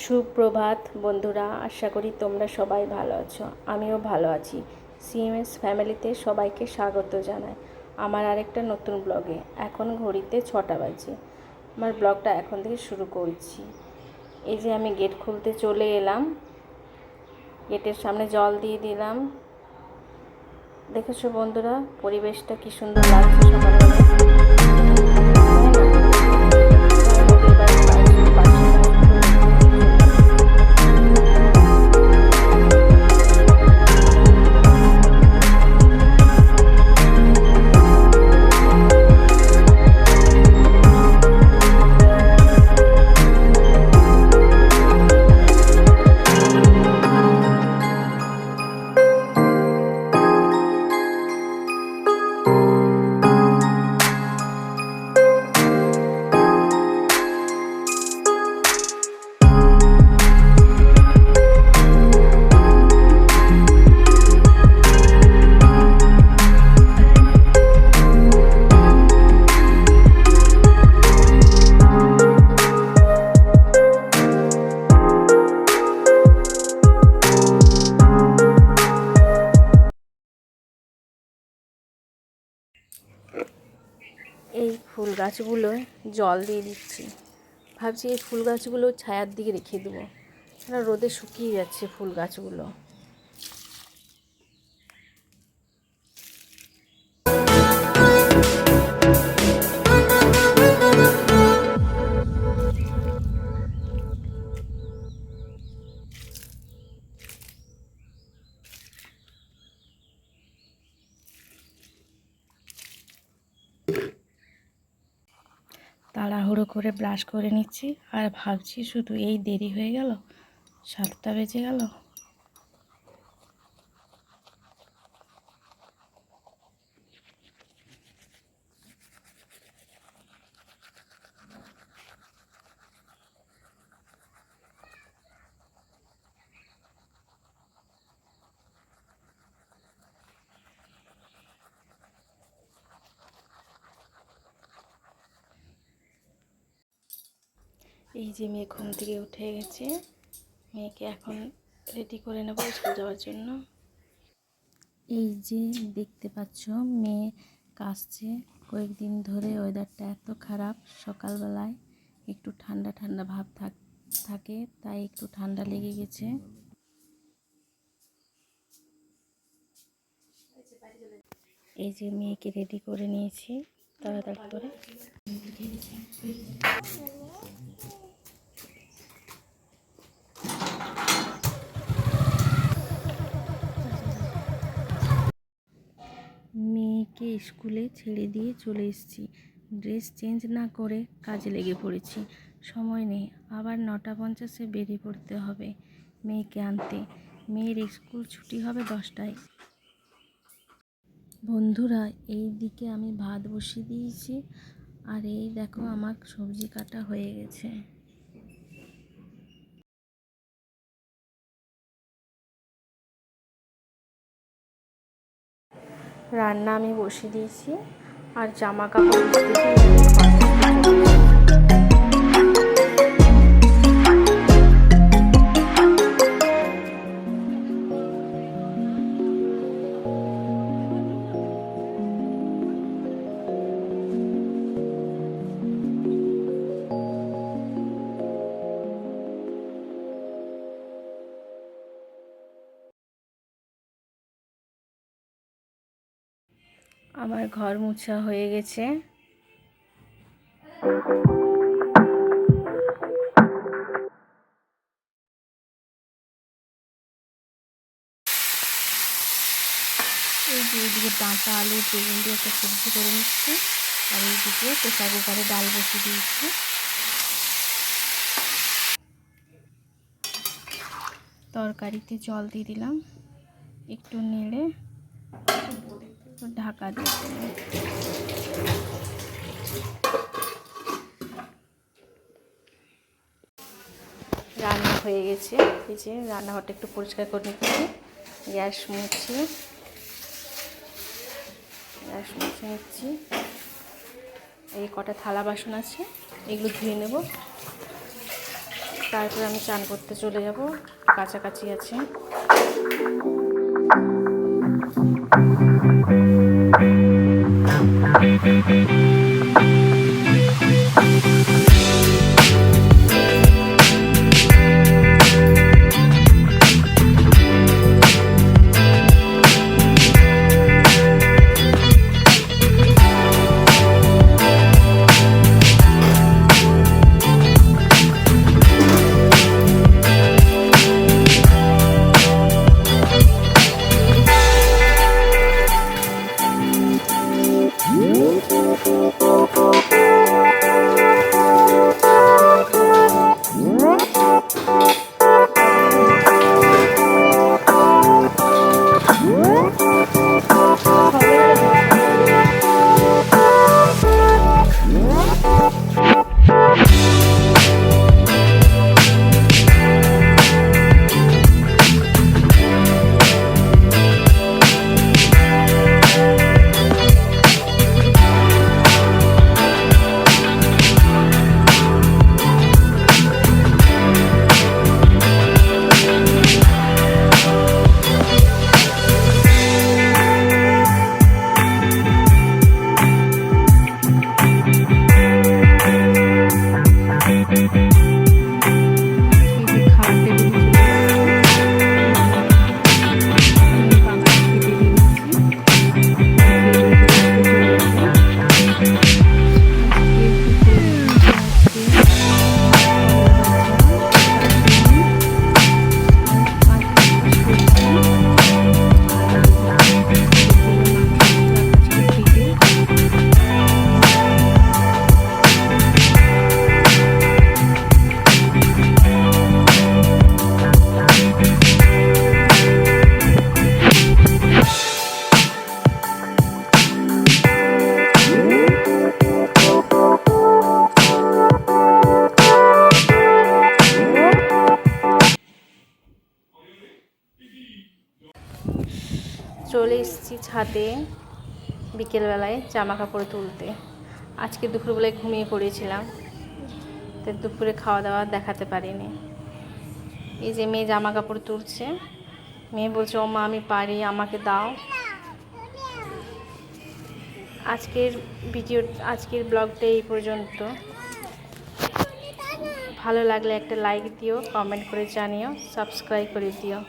সুপ্রভাত বন্ধুরা, আশা করি তোমরা সবাই ভালো আছো। আমিও ভালো আছি। সিএমএস ফ্যামিলিতে সবাইকে স্বাগত জানাই আমার আরেকটা নতুন ব্লগে। এখন ঘড়িতে ছটা বাজে। আমার ব্লগটা এখন থেকে শুরু করছি। এই যে আমি গেট খুলতে চলে এলাম। গেটের সামনে জল দিয়ে দিলাম। দেখেছ বন্ধুরা, পরিবেশটা কি সুন্দর লাগছে সকালবেলা এই ফুল গাছগুলো জল দিয়ে দিচ্ছি। ভাবছি এই ফুল গাছগুলো ছায়ার দিকে রেখে দেবো। রোদে শুকিয়ে যাচ্ছে ফুল গাছগুলো। তাড়াহুড়ো করে ব্রাশ করে নিচ্ছি আর ভাবছি শুধু এই দেরি হয়ে গেল, সাতটা বেজে গেল। এই যে মেয়ে ঘুম থেকে উঠে গেছে। মেয়েকে এখন রেডি করে নেব স্কুল যাওয়ার জন্য। এই যে দেখতে পাচ্ছ, মেয়ে কাশছে। কয়েকদিন ধরে ওয়েদারটা এত খারাপ, সকালবেলায় একটু ঠান্ডা ঠান্ডা ভাব থাক তাই একটু ঠান্ডা লেগে গেছে। এই যে মেয়েকে রেডি করে নিয়েছি, তাড়াতাড়ি করে। মেয়েকে স্কুলে ছেড়ে দিয়ে চলে এসেছি। ড্রেস চেঞ্জ না করে কাজে লেগে পড়েছি। সময় নেই, আবার নটা পঞ্চাশে বেরিয়ে পড়তে হবে মেয়েকে আনতে। মেয়ের স্কুল ছুটি হবে দশটায়। বন্ধুরা, এই দিকে আমি ভাত বসিয়ে দিয়েছি। আর এই দেখো, আমার সবজি কাটা হয়ে গেছে। রান্না আমি বসিয়ে দিয়েছি আর জামা কাপড় আমার ঘর মোছা হয়ে গেছে। এই যে এইদিকে ডাঁটা আলু, বেগুন দিয়ে একটা সবজি করে নিচ্ছি। আর এইদিকে প্রেসার কুকারে ডাল বসিয়ে দিয়েছি। তরকারিতে জল দিয়ে দিলাম। একটু নেড়ে ঢাকা দিয়ে রান্না হয়ে গেছে। এই যে রান্নাঘরটা একটু পরিষ্কার করে নিচ্ছি। গ্যাস মুছি, গ্যাস মুছে নিচ্ছি। এই কটা থালা বাসন আছে, এগুলো ধুয়ে নেব। তারপরে আমি চান করতে চলে যাব। কাছাকাছি আছে। চলে এসেছি ছাদে বিকেলবেলায় জামা কাপড় তুলতে। আজকে দুপুরবেলায় ঘুমিয়ে পড়েছিলাম। তো দুপুরে খাওয়া দাওয়া দেখাতে পারিনি। এই যে মেয়ে জামা কাপড় তুলছে। মেয়ে বলছে, ও মা, আমি পারি, আমাকে দাও। আজকের ভিডিও, আজকের ব্লগটা এই পর্যন্ত। ভালো লাগলে একটা লাইক দিও, কমেন্ট করে জানিও, সাবস্ক্রাইব করে দিও।